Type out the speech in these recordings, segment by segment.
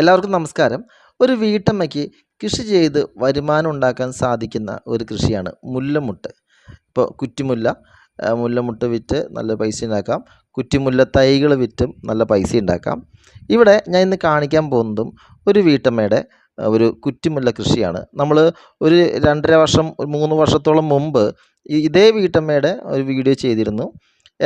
എല്ലാവർക്കും നമസ്കാരം. ഒരു വീട്ടമ്മയ്ക്ക് കൃഷി ചെയ്ത് വരുമാനം ഉണ്ടാക്കാൻ സാധിക്കുന്ന ഒരു കൃഷിയാണ് മുല്ലമുട്ട്. ഇപ്പോൾ കുറ്റിമുല്ല മുല്ലമുട്ട് വിറ്റ് നല്ല പൈസ ഉണ്ടാക്കാം. കുറ്റിമുല്ല തൈകൾ വിറ്റും നല്ല പൈസ ഉണ്ടാക്കാം. ഇവിടെ ഞാൻ ഇന്ന് കാണിക്കാൻ പോകുന്നതും ഒരു വീട്ടമ്മയുടെ ഒരു കുറ്റിമുല്ല കൃഷിയാണ്. നമ്മൾ ഒരു രണ്ടര വർഷം മൂന്ന് വർഷത്തോളം മുമ്പ് ഇതേ വീട്ടമ്മയുടെ ഒരു വീഡിയോ ചെയ്തിരുന്നു.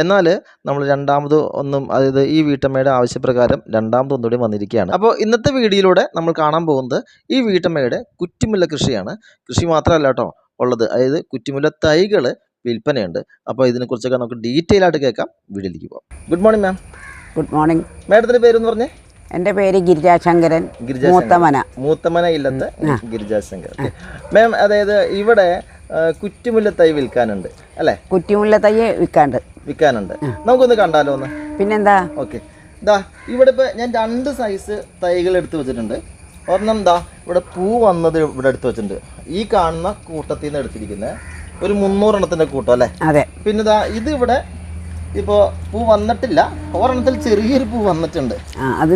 എന്നാൽ നമ്മൾ രണ്ടാമത് ഒന്നും അതായത് ഈ വീട്ടമ്മയുടെ ആവശ്യപ്രകാരം രണ്ടാമത് ഒന്നുകൂടി വന്നിരിക്കുകയാണ്. അപ്പോൾ ഇന്നത്തെ വീഡിയോയിലൂടെ നമ്മൾ കാണാൻ പോകുന്നത് ഈ വീട്ടമ്മയുടെ കുറ്റിമുല്ല കൃഷിയാണ്. കൃഷി മാത്രമല്ല കേട്ടോ ഉള്ളത്. അതായത് കുറ്റിമുല്ല തൈകൾ വിൽപ്പനയുണ്ട്. അപ്പോൾ ഇതിനെക്കുറിച്ചൊക്കെ നമുക്ക് ഡീറ്റെയിൽ ആയിട്ട് കേൾക്കാം. വീഡിയോയിലേക്ക് പോകാം. Good morning ma'am good morning മാഡത്തിന്റെ പേരെന്ന് പറഞ്ഞേ. എന്റെ പേര് ഗിരിജാശങ്കരൻ. ഗിരിജാ മൂത്തമന. മൂത്തമന ഇല്ലത്ത് ഗിരിജാശങ്കർ മാം അതായത് ഇവിടെ കുറ്റിമുല്ല തൈ വിൽക്കാനുണ്ട്. അല്ലേ? കുറ്റിമുല്ല തൈ വിൽക്കാണ്ട് വിൽക്കാനുണ്ട്. നമുക്കൊന്ന് കണ്ടാലോ ഒന്ന്? പിന്നെന്താ? ഓക്കെ. ദാ ഇവിടെ ഇപ്പൊ ഞാൻ രണ്ട് സൈസ് തൈകൾ എടുത്തു വെച്ചിട്ടുണ്ട്. ഒരെണ്ണം ദാ ഇവിടെ പൂ വന്നത് ഇവിടെ എടുത്തു വെച്ചിട്ടുണ്ട്. ഈ കാണുന്ന കൂട്ടത്തിൽ നിന്ന് എടുത്തിരിക്കുന്നത് ഒരു മുന്നൂറെണ്ണത്തിന്റെ കൂട്ടം അല്ലേ? അതെ. പിന്നെ ദാ ഇത് ഇവിടെ ഇപ്പോ പൂ വന്നിട്ടില്ല. ഒരെണ്ണത്തിൽ ചെറിയൊരു പൂ വന്നിട്ടുണ്ട്. അത്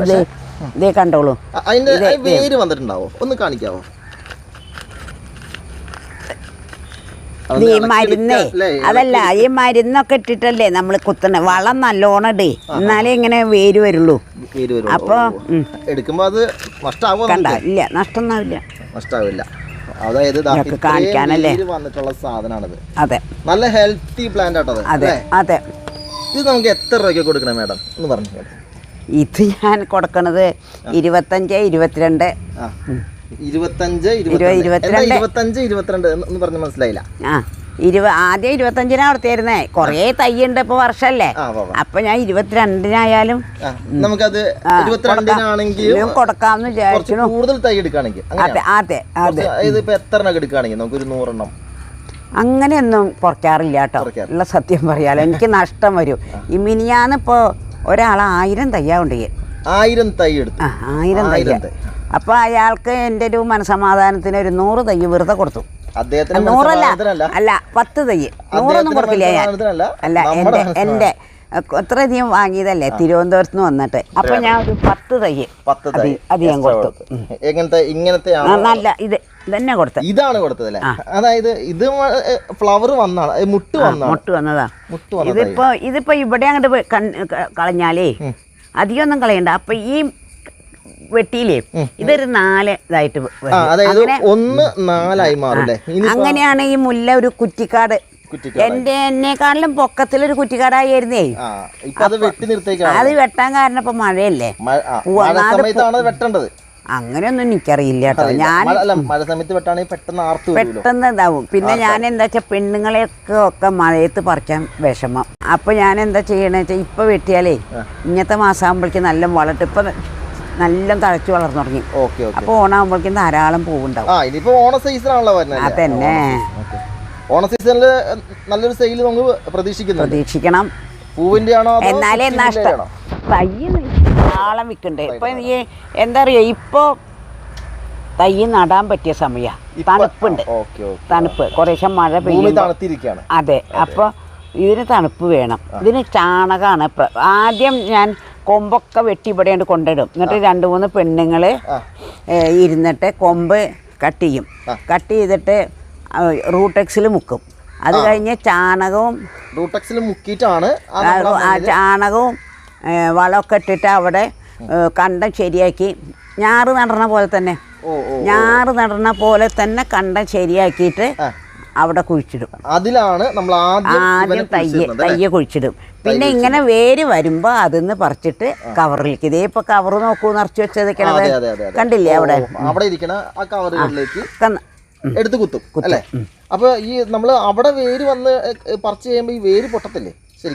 കണ്ടോളൂ. അതിന്റെ വേര് വന്നിട്ടുണ്ടാവോ? ഒന്ന് കാണിക്കാവോ? ഇത് ഈ മരുന്നേ അതല്ല ഈ മരുന്നൊക്കെ ഇട്ടിട്ടല്ലേ നമ്മൾ കുത്തണ വളം നല്ലോണം ഇടേ എന്നാലേ ഇങ്ങനെ വേര് വരുള്ളൂ. അപ്പൊ എടുക്കുമ്പോൾ അത് നഷ്ടാവോ കണ്ട ഇല്ല നഷ്ടമൊന്നുമില്ല നഷ്ടാവില്ല. അതായത് കാണിക്കാനല്ലേ? വന്നിട്ടുള്ള സാധനമാണിത് അതെ. നല്ല ഹെൽത്തി പ്ലാന്റ് ആട്ടോ അതെ അതെ. ഇത് നമുക്ക് എത്ര രൂപയ്ക്ക് കൊടുക്കണം മാഡം? ഒന്ന് പറഞ്ഞു ഇത് ഞാൻ കൊടുക്കണത് ഇരുപത്തഞ്ച് ഇരുപത്തിരണ്ട്. ഇരുപത്തഞ്ച് ഇരുപത്, ഇരുപത്തിരണ്ട്. ഇരുപത്തിരണ്ട്. എന്താ ഇരുപത്തഞ്ച് ഇരുപത്തിരണ്ട് എന്ന് പറഞ്ഞ് മനസ്സിലായില്ല? ആ ഇരുപ ആദ്യം ഇരുപത്തഞ്ചിനാ കൊടുത്തിരുന്നേ. കുറേ തയ്യുണ്ട് ഇപ്പൊ വർഷല്ലേ? അപ്പൊ ഞാൻ ഇരുപത്തിരണ്ടിനായാലും നമുക്കത് കുറച്ച് വിചാരിച്ചു കൂടുതൽ തൈ എടുക്കുകയാണെങ്കിൽ അതെ അതെ അതെ. എത്ര എണ്ണം എടുക്കുകയാണെങ്കിൽ നമുക്കൊരു നൂറെണ്ണം? അങ്ങനെയൊന്നും കുറയ്ക്കാറില്ല കേട്ടോ. ഉള്ള സത്യം പറയാലോ. എനിക്ക് നഷ്ടം വരും. ഈ മിനിയാന്നിപ്പോ ഒരാൾ ആയിരം തയ്യാ കൊണ്ടുപോയി. ആയിരം തൈ എടുത്തു. ആ ആയിരം തയ്യ. ആയിരം തൈ. അപ്പോൾ അയാൾക്ക് എന്റെ ഒരു മനസമാധാനത്തിന് ഒരു നൂറ് തയ്യ് വെറുതെ കൊടുത്തു. നൂറല്ല. അല്ല പത്ത് തയ്യ് നൂറൊന്നും കൊടുക്കില്ല ഞാൻ അല്ല എന്റെ എന്റെ എന്റെ അത്രയധികം വാങ്ങിയതല്ലേ? തിരുവനന്തപുരത്ത് നിന്ന് വന്നിട്ട്. അപ്പൊ ഞാൻ ഒരു പത്ത് തയ്യ് extra കൊടുത്തു. എങ്ങനത്തെ ഇങ്ങനത്തെ നല്ല ഇത് ഇതന്നെ കൊടുത്തത് ഇതാണ് കൊടുത്തത് അതായത് ഇത് ഫ്ലവർ വന്നാണ്. മുട്ട് വന്നാണ്. മുട്ട് വന്നതാ. ഇതിപ്പോ ഇതിപ്പോ ഇവിടെ അങ്ങോട്ട് കളഞ്ഞാലേ അധികം ഒന്നും കളയണ്ട. അപ്പൊ ഈ വെട്ടിയിലേ ഇതൊരു നാല് ഇതായിട്ട് ഒന്ന് നാലായി മാറും അങ്ങനെയാണ് ഈ മുല്ല ഒരു കുറ്റിക്കാട്. എന്റെ എന്നെക്കാളിലും പൊക്കത്തിലൊരു കുറ്റിക്കാടായിരുന്നേ. അത് വെട്ടാൻ കാരണം ഇപ്പൊ മഴയല്ലേ? വെട്ടേണ്ടത്. അങ്ങനെയൊന്നും എനിക്കറിയില്ല കേട്ടോ. ഞാൻ പെട്ടെന്ന് ഇതാവും. പിന്നെ ഞാൻ എന്താ വെച്ചാൽ പെണ്ണുങ്ങളെയൊക്കെ ഒക്കെ മഴയത്ത് പറിക്കാൻ വിഷമം. അപ്പൊ ഞാൻ എന്താ വെച്ചാൽ ഇപ്പൊ വെട്ടിയാലേ ഇങ്ങനത്തെ മാസമാകുമ്പോഴേക്കും നല്ല വളട്ട് ഇപ്പൊ നല്ല തഴച്ചു വളർന്നു തുടങ്ങി. Okay okay. അപ്പൊ ഓണാകുമ്പോഴേക്കും ധാരാളം പൂവുണ്ടാവും. ആ ഓണ സീസണാണല്ലോ വരുന്നത് അതന്നെ. ഓണ സീസണിൽ നല്ലൊരു സെയിൽ നമുക്ക് പ്രതീക്ഷിക്കുന്നു പ്രതീക്ഷിക്കണം. പൂവിന്റെ ആണോ എന്നാലേ നഷ്ടം ആണോ? ധാരാളം വിൽക്കണ്ടേ. ഇപ്പൊ ഈ എന്താ അറിയോ? ഇപ്പൊ തയ്യ് നടാൻ പറ്റിയ സമയ. തണുപ്പുണ്ട്. തണുപ്പ്. കുറേശ്ശെ മഴ പെയ്യുന്നു പെയ്യും അതെ. അപ്പോൾ ഇതിന് തണുപ്പ് വേണം. ഇതിന് ചാണകമാണ് ആദ്യം ഞാൻ കൊമ്പൊക്കെ വെട്ടി ഇവിടെ കൊണ്ട് കൊണ്ടിടും എന്നിട്ട് രണ്ട് മൂന്ന് പെണ്ണുങ്ങൾ ഇരുന്നിട്ട് കൊമ്പ് കട്ട് ചെയ്യും. കട്ട് ചെയ്തിട്ട് റൂട്ടെക്സിൽ മുക്കും. അത് കഴിഞ്ഞ് ചാണകവും റൂട്ടെക്സിൽ മുക്കിയിട്ടാണ് ചാണകവും വളമൊക്കെ ഇട്ടിട്ട് അവിടെ കണ്ടം ശരിയാക്കി. ഞാറ് നടണ പോലെ തന്നെ. ഞാറ് നടണ പോലെ തന്നെ കണ്ടം ശരിയാക്കിയിട്ട്. അവിടെ കുഴിച്ചിടും. അതിലാണ് നമ്മൾ ആദ്യം തയ്യ തയ്യ കുഴിച്ചിടും. പിന്നെ ഇങ്ങനെ വേര് വരുമ്പോൾ അതിന്ന് പറിച്ചിട്ട് കവറിലേക്ക്. ഇതേ ഇപ്പൊ കവർ നോക്കൂ നിറച്ച് വെച്ചതൊക്കെയാണ്. കണ്ടില്ലേ അവിടെ? അവിടെ ഇരിക്കണ ആ കവറുകളിലേക്ക് എടുത്ത് കുത്തും അല്ലേ? അപ്പൊ ഈ നമ്മൾ അവിടെ വേര് വന്ന് പറിച്ചു ചെയ്യുമ്പോൾ ഈ വേര് പൊട്ടത്തില്ലേ? ശരി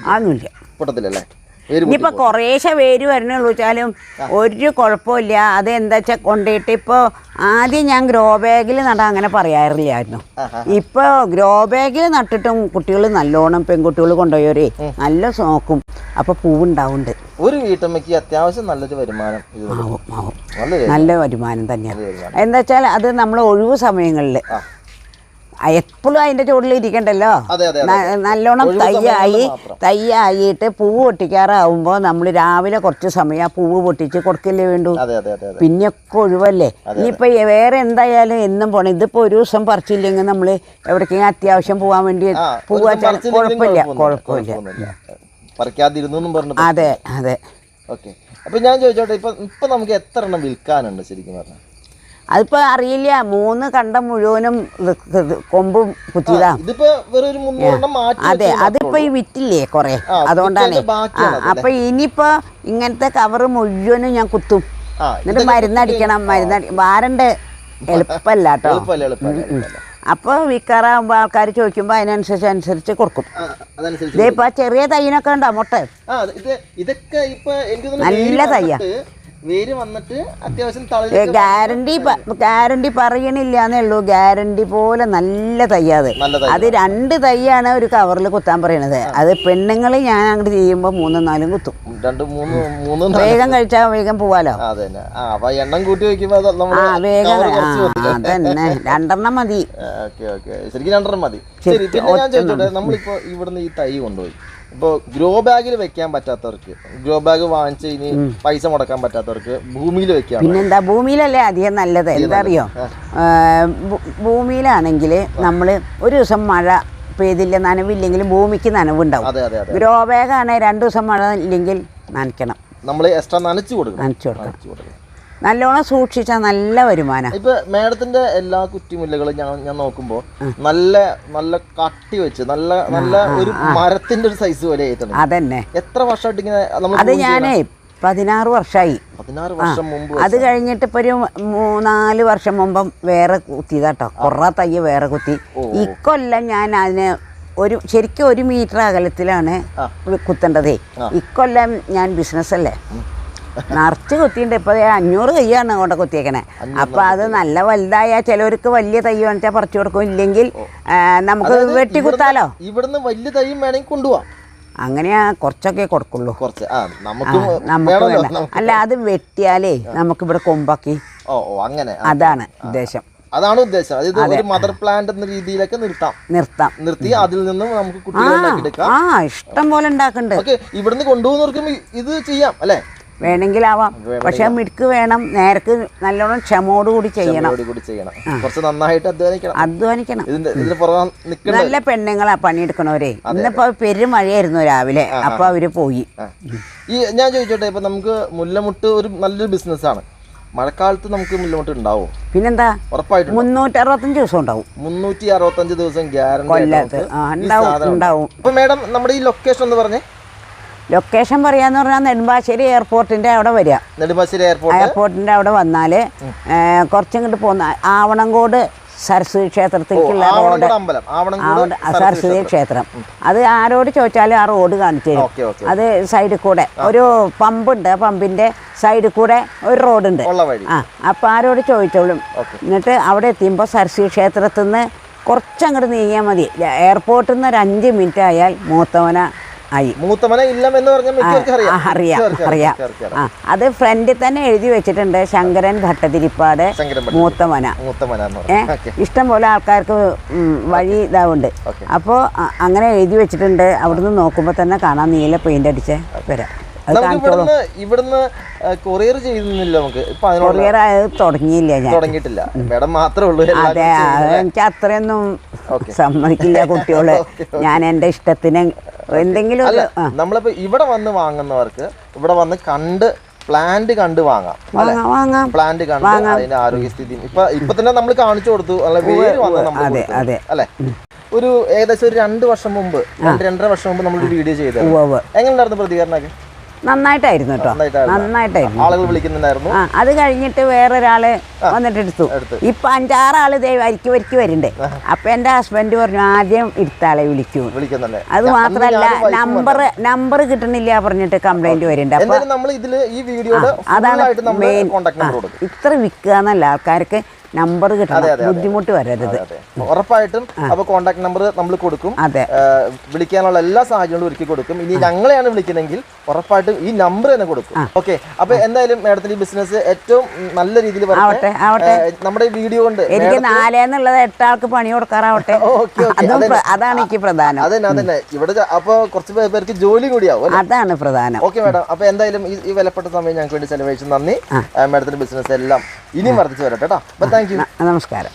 പൊട്ടത്തില്ലല്ലേ? ഇനിയിപ്പോൾ കുറേശ്ശെ വേര് വരണുള്ളൂ വെച്ചാലും ഒരു കുഴപ്പമില്ല. അത് എന്താ വെച്ചാൽ കൊണ്ടിട്ട് ഇപ്പോൾ ആദ്യം ഞാൻ ഗ്രോ ബാഗിൽ നടാൻ അങ്ങനെ പറയാറില്ലായിരുന്നു. ഇപ്പോ ഇപ്പോൾ ഗ്രോ ബാഗിൽ നട്ടിട്ടും കുട്ടികൾ നല്ലോണം പെൺകുട്ടികൾ കൊണ്ടുപോയവരെ നല്ല സോക്കും. അപ്പോൾ പൂവുണ്ടാവുന്നുണ്ട്. ഒരു വീട്ടമ്മയ്ക്ക് അത്യാവശ്യം നല്ലൊരു വരുമാനം. ആവും ആവും നല്ല വരുമാനം. തന്നെയാണ്. എന്താ വെച്ചാൽ അത് നമ്മൾ ഒഴിവ് സമയങ്ങളിൽ എപ്പോഴും അതിന്റെ ചുവട്ടിൽ ഇരിക്കണ്ടല്ലോ. നല്ലോണം തയ്യായി. തയ്യായിട്ട് പൂവ് പൊട്ടിക്കാറാവുമ്പോൾ നമ്മൾ രാവിലെ കുറച്ച് സമയം ആ പൂവ് പൊട്ടിച്ച് കൊടുക്കില്ലേ വേണ്ടു. പിന്നെ ഒക്കെ പിന്നെയൊക്കെ ഒഴിവല്ലേ. ഇനിയിപ്പോൾ വേറെ എന്തായാലും എന്നും പോണം. ഇതിപ്പോൾ ഒരു ദിവസം പറിച്ചില്ലെങ്കിൽ നമ്മൾ എവിടേക്കെങ്കിലും അത്യാവശ്യം പോകാൻ വേണ്ടി ആ, ഒരു പോവാ ദിവസം പറിച്ചില്ലെങ്കിലും കുഴപ്പമില്ല കുഴപ്പമില്ല. അതെ അതെ. ഓക്കെ. അപ്പൊ ഞാൻ ചോദിച്ചോട്ടെ ഇപ്പൊ ഇപ്പൊ നമുക്ക് എത്ര എണ്ണം വിൽക്കാനുണ്ട് ശരിക്കും പറഞ്ഞാൽ അതിപ്പോൾ അറിയില്ല. മൂന്ന് കണ്ടം മുഴുവനും കൊമ്പും കുത്തിയതാ. അതെ. അതിപ്പോ ഈ വിറ്റില്ലേ കുറെ? അതുകൊണ്ടാണ്. അപ്പൊ ഇനിയിപ്പോ ഇങ്ങനത്തെ കവറ് മുഴുവനും ഞാൻ കുത്തും. എന്നിട്ട് മരുന്നടിക്കണം. മരുന്നടി വാരണ്ട്. എളുപ്പമല്ല കേട്ടോ. അപ്പൊ വിക്കാറാകുമ്പോ ആൾക്കാർ ചോദിക്കുമ്പോൾ അതിനനുസരിച്ച് അനുസരിച്ച് കൊടുക്കും. ആ, ഇതേ ഇപ്പൊ ചെറിയ തൈനൊക്കെ ഉണ്ടോ മുട്ട. നല്ല തയ്യാ. വേര് വന്നിട്ട് അത്യാവശ്യം തളിര് ഗ്യാരണ്ടി ഗ്യാരണ്ടി പറയണില്ല എന്നേ ഉള്ളൂ. ഗ്യാരണ്ടി പോലെ നല്ല തയ്യാത് അത്. രണ്ട് തയ്യാണ് ഒരു കവറിൽ കുത്താൻ പറയണത്. അത് പെണ്ണുങ്ങൾ ഞാൻ അങ്ങോട്ട് ചെയ്യുമ്പോൾ മൂന്നും നാലും കുത്തും. വേഗം കഴിച്ചാൽ വേഗം പോവാലോ? എണ്ണം കൂട്ടി വെക്കുമ്പോ അത് ആ നമ്മൾ വേഗം cover ആ കുറച്ച് മതി. അതന്നെ. രണ്ടെണ്ണം മതി. ശരിക്കും രണ്ടെണ്ണം മതി. നമ്മളിപ്പോ ഇവിടുന്ന് ഈ തൈ കൊണ്ടുപോയി. ഇപ്പൊ ഗ്രോ ബാഗിൽ വെക്കാൻ പറ്റാത്തവർക്ക് ഗ്രോ ബാഗ് വാങ്ങിച്ച് ഇനി പൈസ മുടക്കാൻ പറ്റാത്തവർക്ക് ഭൂമിയിൽ വെക്കാം പിന്നെന്താ ഭൂമിയിലല്ലേ അധികം നല്ലത്? എന്താ അറിയോ ഭൂമിയിലാണെങ്കിൽ നമ്മൾ ഒരു ദിവസം മഴ പെയ്തില്ല നനവില്ലെങ്കിലും ഭൂമിക്ക് നനവുണ്ടാവും. ഗ്രോ ബാഗാണ് രണ്ടു ദിവസം മഴ ഇല്ലെങ്കിൽ നനയ്ക്കണം. നമ്മൾ എക്സ്ട്രാ നനച്ചു കൊടുക്കും നനച്ചു കൊടുക്കണം. നനച്ചു കൊടുക്കണം. നല്ലോണം സൂക്ഷിച്ചാൽ നല്ല വരുമാനം. ഇപ്പൊ മേഡത്തിന്റെ എല്ലാ കുറ്റിമുല്ലകളും ഞാൻ ഞാൻ നോക്കുമ്പോ നല്ല നല്ല കട്ടി വെച്ച് നല്ല നല്ല ഒരു മരത്തിന്റെ ഒരു സൈസ് പോലെ ആയിട്ടുണ്ട്. അതന്നെ. എത്ര വർഷമായിട്ട് ഇങ്ങനെ അത് ഞാനേ പതിനാറ് വർഷമായി വർഷം മുമ്പ് അത് കഴിഞ്ഞിട്ട് ഇപ്പൊ ഒരു മൂന്നാൽ വർഷം മുമ്പം വേറെ കുത്തിയതാട്ടോ കുറേ തയ്യ വേറെ കുത്തി. ഇക്കൊല്ലം ഞാൻ അതിന് ഒരു ശരിക്കും ഒരു മീറ്റർ അകലത്തിലാണ് കുത്തേണ്ടതേ. ഇക്കൊല്ലം ഞാൻ ബിസിനസ് അല്ലേ? നിറച്ച് കുത്തിയിട്ടുണ്ട്. ഇപ്പോൾ അഞ്ഞൂറ് കൈയാണ് അങ്ങോട്ട് കുത്തിയേക്കണേ. അപ്പോൾ അത് നല്ല വലുതായ ചിലവർക്ക് വലിയ തൈ വേണിച്ചാൽ പറിച്ചു കൊടുക്കും. ഇല്ലെങ്കിൽ നമുക്ക് വെട്ടി കുത്താലോ? ഇവിടുന്ന് വലിയ തൈയും വേണമെങ്കിൽ കൊണ്ടുപോവാം. അങ്ങനെയാ കുറച്ചൊക്കെ കൊടുക്കുള്ളൂ. കുറച്ച്. നമുക്ക് അല്ല അത് വെട്ടിയാലേ നമുക്ക് ഇവിടെ കൊമ്പാക്കി. ഓ അങ്ങനെ. അതാണ് ഉദ്ദേശം. അതാണ് ഉദ്ദേശം. അതായത് ഒരു മദർ പ്ലാന്റ് എന്ന രീതിയിലൊക്കെ നിർത്താം. നിർത്താം. നിർത്തി അതിൽ നിന്നും നമുക്ക് കുട്ടികളെ ഇഷ്ടം പോലെ ഉണ്ടാക്കണ്ടേ. ഇവിടുന്ന് കൊണ്ടുപോകുന്നവർക്കും ഇത് ചെയ്യാം അല്ലേ? വേണമെങ്കിലാവാം. പക്ഷെ മിടുക്ക് വേണം നേരക്ക് നല്ലോണം ക്ഷമോടുകൂടി ചെയ്യണം. കൂടി കൂടി ചെയ്യണം കുറച്ച് നന്നായിട്ട് അധ്വാനിക്കണം. നല്ല പെണ്ണുങ്ങളാ പണിയെടുക്കണവരെ. ഇന്നിപ്പോ പെരുമഴയായിരുന്നു രാവിലെ അപ്പൊ അവർ പോയി. ഈ ഞാൻ ചോദിച്ചോട്ടെ ഇപ്പൊ നമുക്ക് മുല്ലമുട്ട് ഒരു നല്ലൊരു ബിസിനസ്സാണ്. മഴക്കാലത്ത് നമുക്ക് മുല്ലമുട്ട് ഉണ്ടാവും? പിന്നെന്താ? ഉറപ്പായിട്ട് മുന്നൂറ്റി അറുപത്തഞ്ച് ദിവസം ഉണ്ടാവും. മുന്നൂറ്റി അറുപത്തഞ്ച് ദിവസം ഗ്യാരണ്ടി കൊല്ലത്ത്. ഉണ്ടാവും ഇപ്പൊ മേഡം നമ്മുടെ ഈ ലൊക്കേഷൻ എന്ന് പറഞ്ഞേ. ലൊക്കേഷൻ പറയാന്ന് പറഞ്ഞാൽ നെടുമ്പാശ്ശേരി എയർപോർട്ടിന്റെ അവിടെ വരിക. നെടുമ്പാശ്ശേരി എയർപോർട്ട്? എയർപോർട്ടിന്റെ അവിടെ വന്നാൽ കുറച്ചിങ്ങോട്ട് പോകുന്ന ആവണങ്കോട് സരസ്വതി ക്ഷേത്രത്തിലേക്കുള്ള റോഡ്. സരസ്വതി ക്ഷേത്രം. അത് ആരോട് ചോദിച്ചാലും ആ റോഡ് കാണിച്ചു തരും. അത് സൈഡിൽ കൂടെ ഒരു പമ്പുണ്ട്. ആ പമ്പിന്റെ സൈഡിൽ കൂടെ ഒരു റോഡുണ്ട്. ആ അപ്പോൾ ആരോട് ചോദിച്ചോളും. എന്നിട്ട് അവിടെ എത്തിയുമ്പോൾ സരസ്വതി ക്ഷേത്രത്തിൽ നിന്ന് കുറച്ചങ്ങോട്ട് നീങ്ങിയാൽ മതി. എയർപോർട്ടിൽ നിന്ന് ഒരു അഞ്ച് മിനിറ്റ് ആയാൽ മൂത്തവന ആയി. മൂത്തമന ഇല്ലം എന്ന് പറഞ്ഞാൽ അറിയാം. അറിയാം അത് ഫ്രണ്ടിൽ തന്നെ എഴുതി വെച്ചിട്ടുണ്ട് ശങ്കരൻ ഭട്ടതിരിപ്പാട് മൂത്തമന. ഇഷ്ടം പോലെ ആൾക്കാർക്ക് വഴി ഇതാവുണ്ട്. അപ്പോ അപ്പോൾ അങ്ങനെ എഴുതി വെച്ചിട്ടുണ്ട്. അവിടുന്ന് നോക്കുമ്പോൾ തന്നെ കാണാം. നീല പെയിന്റ് അടിച്ച് വരാം. ഇവിടുന്ന് ഇവിടുന്ന് കൊറിയർ ചെയ്യുന്നില്ല നമുക്ക്. കൊറിയർ തുടങ്ങിയില്ല ഞാൻ. തുടങ്ങിയിട്ടില്ല. മേഡം മാത്രമേ ഉള്ളൂ അതെ എനിക്ക് അത്രയൊന്നും സമ്മതിക്കില്ല കുട്ടികൾ. ഞാൻ എന്റെ ഇഷ്ടത്തിന് എന്തെങ്കിലും അല്ല നമ്മളിപ്പോ ഇവിടെ വന്ന് വാങ്ങുന്നവർക്ക് ഇവിടെ വന്ന് കണ്ട് പ്ലാന്റ് കണ്ട് വാങ്ങാം പ്ലാന്റ് കണ്ട് അതിന്റെ ആരോഗ്യസ്ഥിതി. ഇപ്പൊ ഇപ്പൊ തന്നെ നമ്മൾ കാണിച്ചു കൊടുത്തു. അല്ല വേര് വന്ന് അല്ലെ? ഒരു ഏകദേശം ഒരു രണ്ട് വർഷം മുമ്പ് രണ്ട് രണ്ടര വർഷം മുമ്പ് നമ്മൾ വീഡിയോ ചെയ്തത്. എങ്ങനെയുണ്ടായിരുന്നു പ്രതികരണമൊക്കെ? നന്നായിട്ടായിരുന്നു കേട്ടോ നന്നായിട്ടായിരുന്നു. ആളുകൾ വിളിക്കുന്നുണ്ടായിരുന്നു. ആ അത് കഴിഞ്ഞിട്ട് വേറൊരാൾ വന്നിട്ട് എടുത്തു. ഇപ്പൊ അഞ്ചാറാൾ ആൾ ദേ വരിക്ക് വരിക്ക് വരുന്നുണ്ട് അപ്പൊ എന്റെ ഹസ്ബൻഡ് പറഞ്ഞു ആദ്യം എടുത്താളെ വിളിക്കൂ. അത് മാത്രല്ല നമ്പർ നമ്പർ കിട്ടണില്ല പറഞ്ഞിട്ട് കംപ്ലൈന്റ് വരുന്നുണ്ട് അപ്പൊ വീഡിയോയുടെ അതാണ് മെയിൻ ഇത്ര വിൽക്കുക എന്നല്ല ആൾക്കാർക്ക് നമ്പർ കിട്ടണം. ബുദ്ധിമുട്ട് വരരുത്. ഉറപ്പായിട്ടും അപ്പൊ കോൺടാക്ട് നമ്പർ നമ്മൾ കൊടുക്കും. അതെ. വിളിക്കാനുള്ള എല്ലാ സാഹചര്യങ്ങളും ഒരുക്കി കൊടുക്കും. ഇനി ഞങ്ങളെയാണ് വിളിക്കുന്നതെങ്കിൽ ഉറപ്പായിട്ടും ഈ നമ്പർ തന്നെ കൊടുക്കും. ഓക്കെ. അപ്പൊ എന്തായാലും മാഡത്തിന്റെ ബിസിനസ് ഏറ്റവും നല്ല രീതിയിൽ ആവട്ടെ, ആവട്ടെ. നമ്മുടെ വീഡിയോ കൊണ്ട് എനിക്ക് നാലേന്നുള്ളത് എട്ടാൾക്ക് പണി കൊടുക്കാറാവട്ടെ. അതാണ് എനിക്ക് പ്രധാനം. അതന്നെ അതന്നെ. ഇവിടെ അപ്പൊ കുറച്ച് പേർക്ക് ജോലി കൂടിയാവും അതാണ് പ്രധാനം. Okay madam. അപ്പൊ എന്തായാലും ഈ ഈ വിലപ്പെട്ട സമയം ഞങ്ങൾക്ക് വേണ്ടി ചെലവഴിച്ചു. നന്ദി. മാഡത്തിന്റെ ബിസിനസ് എല്ലാം ഇനിയും വർദ്ധിച്ചു വരട്ടെ കേട്ടോ അപ്പൊ താങ്ക് não não namaskara.